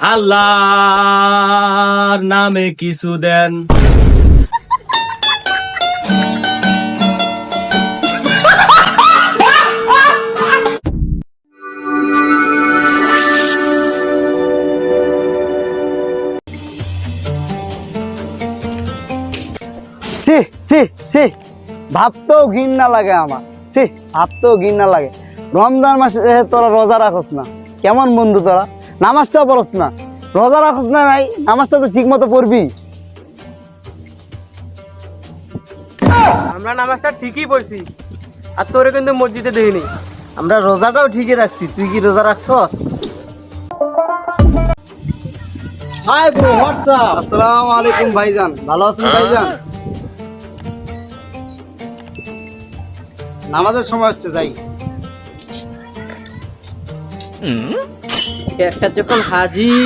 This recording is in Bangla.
আল্লাহর নামে কিছু দেন। ছি ছি ছি। ভাবতেও ঘৃণা লাগে আমার। ছি, ভাবতেও ঘৃণা লাগে। রমজান মাসে তোরা রোজা রাখস না। কেমন বন্ধু তোরা? নামাজটাও পড়স না। রোজা রাখস না নাই নামাজটা তো ঠিক মতো পড়বি। আমরা নামাজটা ঠিকই পড়ছি আর তোরে কিন্তু মসজিদে দেখিনি। আমরা রোজাটাও ঠিকই রাখছি তুই কি রোজা রাখছস? হাই ব্রো হোয়াটসঅ্যাপ আসসালামু আলাইকুম ভাইজান। ভালো আছেন ভাইজান? নামাজের সময় হচ্ছে যাই। একটা যখন হাজি